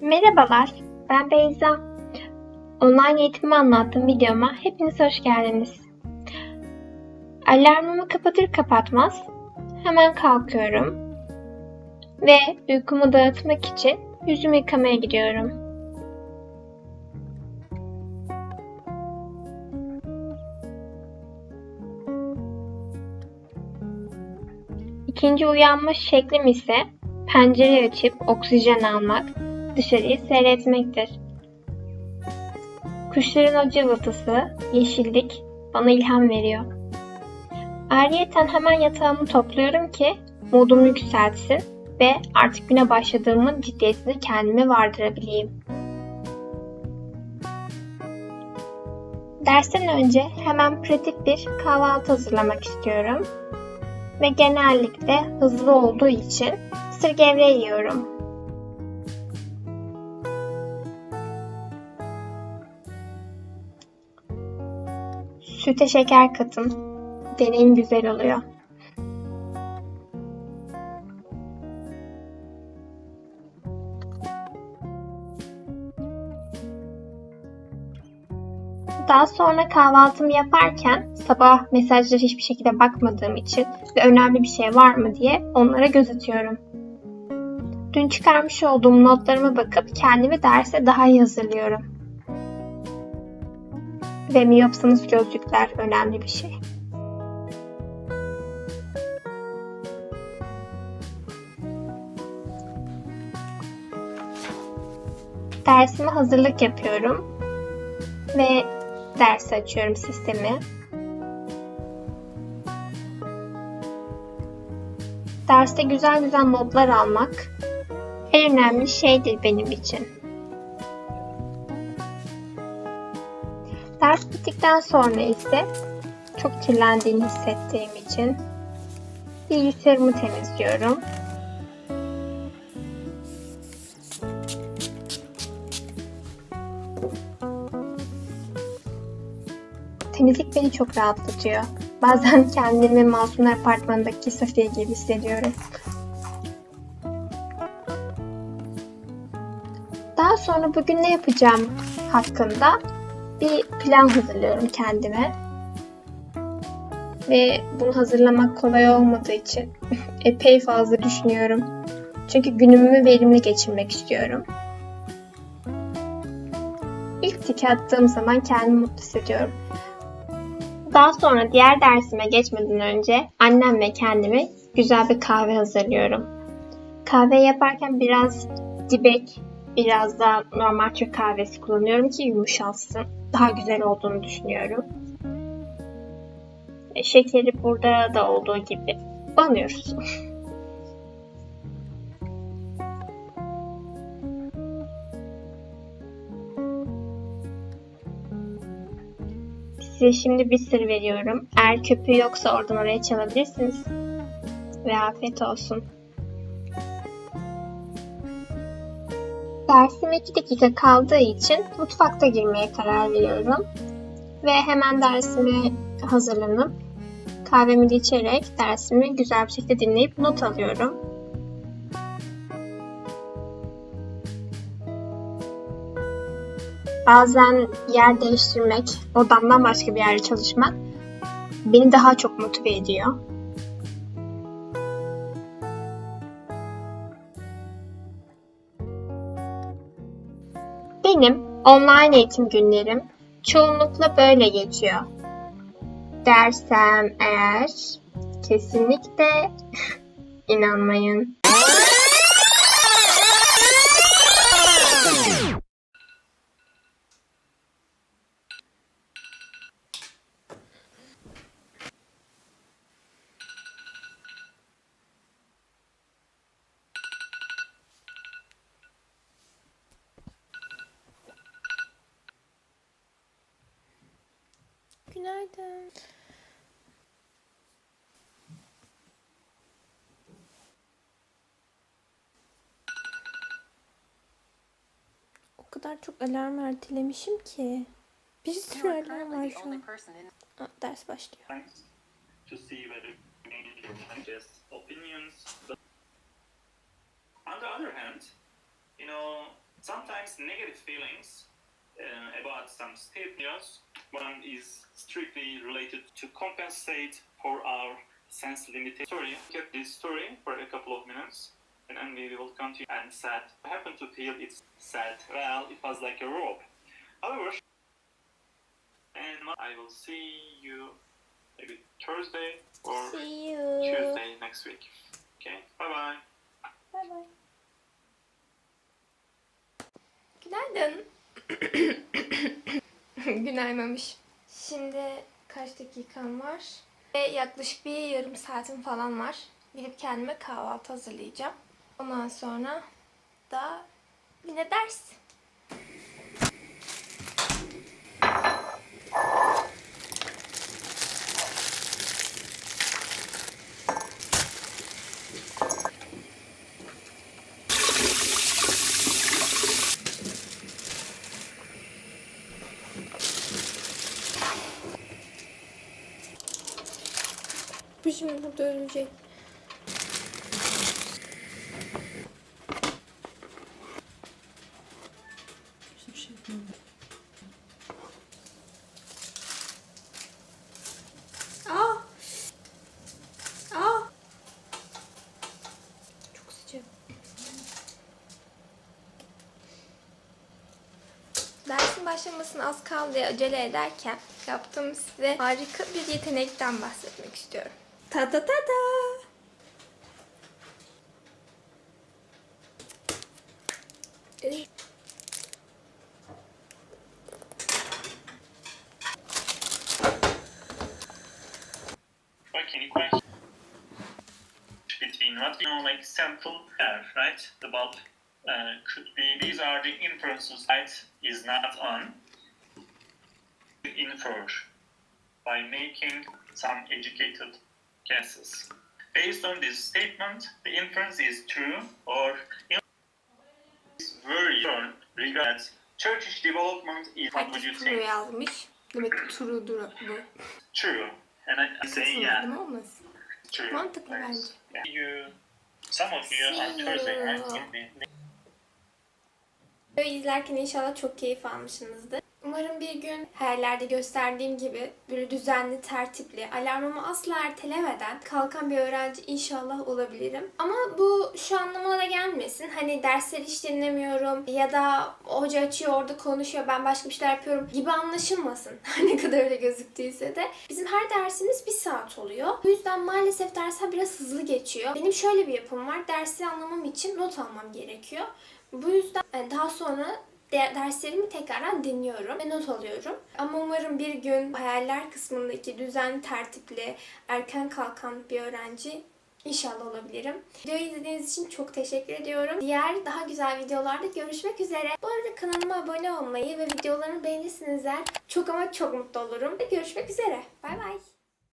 Merhabalar, ben Beyza. Online eğitimi anlattığım videoma hepiniz hoş geldiniz. Alarmımı kapatır kapatmaz hemen kalkıyorum ve uykumu dağıtmak için yüzümü yıkamaya gidiyorum. İkinci uyanma şeklim ise pencere açıp oksijen almak, dışarıyı seyretmektir. Kuşların o cıvıltısı, yeşillik bana ilham veriyor. Ayrıyeten hemen yatağımı topluyorum ki modumu yükseltsin ve artık güne başladığımın ciddiyetini kendime vardırabileyim. Dersten önce hemen pratik bir kahvaltı hazırlamak istiyorum ve genellikle hızlı olduğu için mısır gevreği yiyorum. Süte şeker katın. Deneyim güzel oluyor. Daha sonra kahvaltımı yaparken sabah mesajlara hiçbir şekilde bakmadığım için ve önemli bir şey var mı diye onlara göz atıyorum. Dün çıkarmış olduğum notlarıma bakıp kendimi derse daha iyi hazırlıyorum. Ve miyopsanız gözlükler önemli bir şey. Dersime hazırlık yapıyorum ve ders açıyorum sistemi. Derste güzel güzel notlar almak en önemli şeydir benim için. Ders bittikten sonra ise çok kirlendiğini hissettiğim için bilgisayarımı temizliyorum. Temizlik beni çok rahatlatıyor. Bazen kendimi Masumlar Apartmanı'ndaki Safiye gibi hissediyorum. Sonra bugün ne yapacağım hakkında bir plan hazırlıyorum kendime. Ve bunu hazırlamak kolay olmadığı için epey fazla düşünüyorum. Çünkü günümü verimli geçirmek istiyorum. İlk tiki attığım zaman kendimi mutlu hissediyorum. Daha sonra diğer dersime geçmeden önce annem ve kendime güzel bir kahve hazırlıyorum. Kahve yaparken biraz dibek, biraz da normal Türk kahvesi kullanıyorum ki yumuşalsın. Daha güzel olduğunu düşünüyorum. E, şekeri burada da olduğu gibi banıyoruz. Size şimdi bir sır veriyorum. Eğer köpüğü yoksa oradan oraya çalabilirsiniz. Ve afiyet olsun. Dersim 2 dakika kaldığı için mutfakta girmeye karar veriyorum. Ve hemen dersime hazırlanıp kahvemi de içerek dersimi güzel bir şekilde dinleyip not alıyorum. Bazen yer değiştirmek, odamdan başka bir yerde çalışmak beni daha çok motive ediyor. Benim online eğitim günlerim çoğunlukla böyle geçiyor. Dersem eğer kesinlikle inanmayın. Günaydın. O kadar çok alarm ertelemişim ki. Bir sürü alarm var the şu only an. Aa, ders başlıyor. on the other hand, you know, sometimes negative feelings uh, about some state news. One is strictly related to compensate for our sense limitation. Sorry, get this story for a couple of minutes, and then we will continue. And sad. I happen to feel it's sad. Well, it was like a rope. However, and I will see you maybe Thursday or Tuesday next week. Okay, bye bye. Bay bay. Günaydın. Günaymamış. Şimdi kaç dakikam var? Ve yaklaşık bir yarım saatim falan var. Gidip kendime kahvaltı hazırlayacağım. Ondan sonra da yine ders. Bu şimdi burada ölecek. Aa! Aa! Çok sıcak. Dersin başlamasına az kaldı acele ederken yaptığım size harika bir yetenekten bahsetmek istiyorum. Ta ta ta ta. Between what we know like central air, right? The bulb uh, could be. These are the inferences. Light is not on. Infer by making some educated guesses. Based on this statement, the inference is true or is very regarding Turkish development is what would you think? yazmış. Demek ki Turu'dur bu. True. And I, I say yeah. Olmasın. True. Mantıklı bence. Yeah. You, some of you on Thursday, you. right? in the- Videoyu izlerken inşallah çok keyif almışsınızdır. Umarım bir gün hayallerde gösterdiğim gibi böyle düzenli, tertipli, alarmımı asla ertelemeden kalkan bir öğrenci inşallah olabilirim. Ama bu şu anlamına da gelmesin. Hani dersleri hiç dinlemiyorum ya da hoca açıyor orada konuşuyor ben başka bir şeyler yapıyorum gibi anlaşılmasın. ne kadar öyle gözüktüyse de. Bizim her dersimiz bir saat oluyor. Bu yüzden maalesef dersler biraz hızlı geçiyor. Benim şöyle bir yapım var. Dersi anlamam için not almam gerekiyor. Bu yüzden e, daha sonra de- derslerimi tekrardan dinliyorum ve not alıyorum. Ama umarım bir gün hayaller kısmındaki düzenli, tertipli, erken kalkan bir öğrenci İnşallah olabilirim. Videoyu izlediğiniz için çok teşekkür ediyorum. Diğer daha güzel videolarda görüşmek üzere. Bu arada kanalıma abone olmayı ve videolarımı beğenirseniz eğer çok ama çok mutlu olurum. Ve görüşmek üzere. Bay bay.